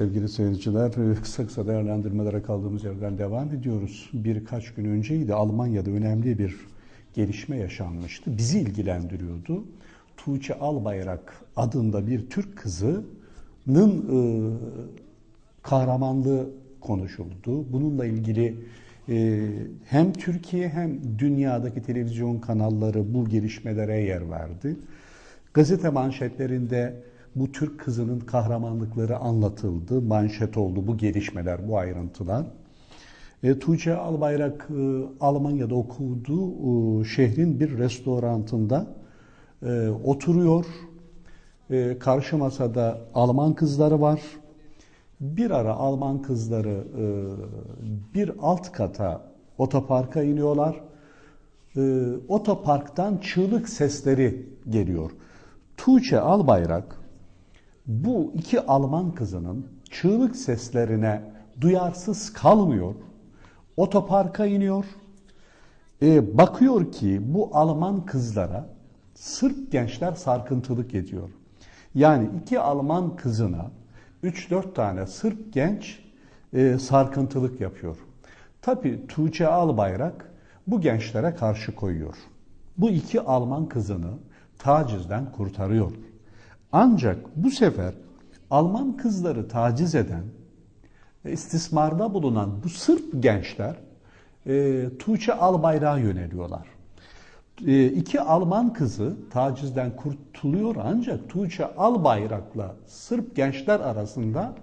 Sevgili seyirciler, kısa kısa değerlendirmelere kaldığımız yerden devam ediyoruz. Birkaç gün önceydi Almanya'da önemli bir gelişme yaşanmıştı. Bizi ilgilendiriyordu. Tuğçe Albayrak adında bir Türk kızının e, kahramanlığı konuşuldu. Bununla ilgili e, hem Türkiye hem dünyadaki televizyon kanalları bu gelişmelere yer verdi. Gazete manşetlerinde bu Türk kızının kahramanlıkları anlatıldı, manşet oldu bu gelişmeler, bu ayrıntılar. E, Tuğçe Albayrak e, Almanya'da okuduğu e, şehrin bir restorantında e, oturuyor. E, karşı masada Alman kızları var. Bir ara Alman kızları e, bir alt kata otoparka iniyorlar. E, otoparktan çığlık sesleri geliyor. Tuğçe Albayrak bu iki Alman kızının çığlık seslerine duyarsız kalmıyor. Otoparka iniyor. E, bakıyor ki bu Alman kızlara Sırp gençler sarkıntılık ediyor. Yani iki Alman kızına 3-4 tane Sırp genç e, sarkıntılık yapıyor. Tabi Tuğçe Albayrak bu gençlere karşı koyuyor. Bu iki Alman kızını tacizden kurtarıyor. Ancak bu sefer Alman kızları taciz eden, istismarda bulunan bu Sırp gençler e, Tuğçe Albayrak'a yöneliyorlar. E, iki Alman kızı tacizden kurtuluyor ancak Tuğçe Albayrak'la Sırp gençler arasında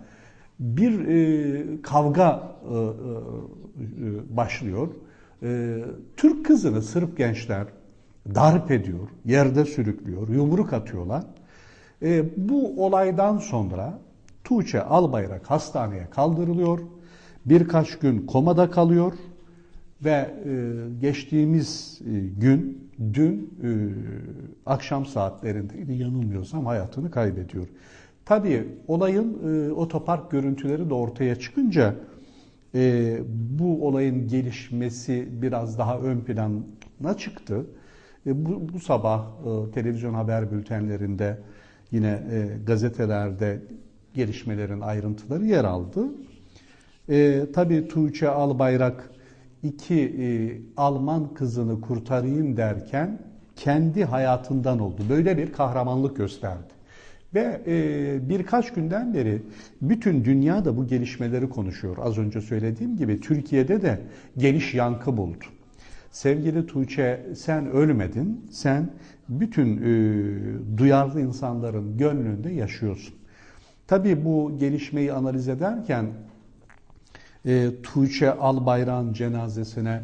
bir e, kavga e, e, başlıyor. E, Türk kızını Sırp gençler darp ediyor, yerde sürüklüyor, yumruk atıyorlar. E, bu olaydan sonra Tuğçe Albayrak hastaneye kaldırılıyor. Birkaç gün komada kalıyor ve e, geçtiğimiz e, gün, dün e, akşam saatlerinde yanılmıyorsam hayatını kaybediyor. Tabii olayın e, otopark görüntüleri de ortaya çıkınca e, bu olayın gelişmesi biraz daha ön plana çıktı. E, bu, bu sabah e, televizyon haber bültenlerinde yine e, gazetelerde gelişmelerin ayrıntıları yer aldı. E, tabii Tuğçe Albayrak iki e, Alman kızını kurtarayım derken kendi hayatından oldu. Böyle bir kahramanlık gösterdi. Ve e, birkaç günden beri bütün dünya da bu gelişmeleri konuşuyor. Az önce söylediğim gibi Türkiye'de de geniş yankı buldu. Sevgili Tuğçe sen ölmedin, sen bütün e, duyarlı insanların gönlünde yaşıyorsun. Tabii bu gelişmeyi analiz ederken e, Tuğçe Albayrak'ın cenazesine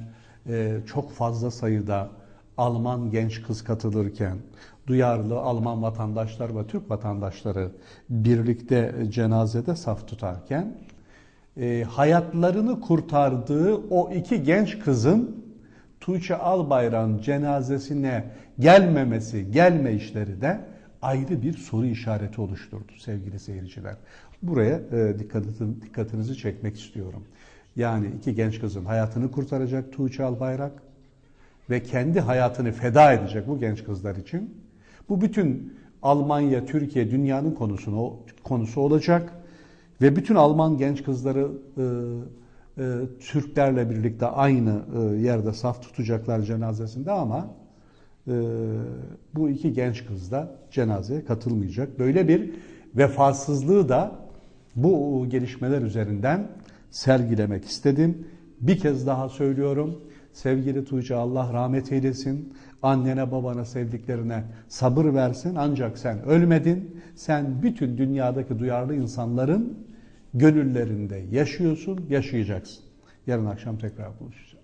e, çok fazla sayıda Alman genç kız katılırken, duyarlı Alman vatandaşlar ve Türk vatandaşları birlikte cenazede saf tutarken, e, hayatlarını kurtardığı o iki genç kızın Tuğçe Albayrak'ın cenazesine gelmemesi, gelme işleri de ayrı bir soru işareti oluşturdu sevgili seyirciler. Buraya e, dikkatinizi çekmek istiyorum. Yani iki genç kızın hayatını kurtaracak Tuğçe Albayrak ve kendi hayatını feda edecek bu genç kızlar için. Bu bütün Almanya, Türkiye, dünyanın konusunu konusu olacak ve bütün Alman genç kızları e, e, Türklerle birlikte aynı e, yerde saf tutacaklar cenazesinde ama e, bu iki genç kız da cenazeye katılmayacak. Böyle bir vefasızlığı da bu gelişmeler üzerinden sergilemek istedim. Bir kez daha söylüyorum. Sevgili Tuğçe Allah rahmet eylesin. Annene babana sevdiklerine sabır versin. Ancak sen ölmedin. Sen bütün dünyadaki duyarlı insanların gönüllerinde yaşıyorsun, yaşayacaksın. Yarın akşam tekrar buluşacağız.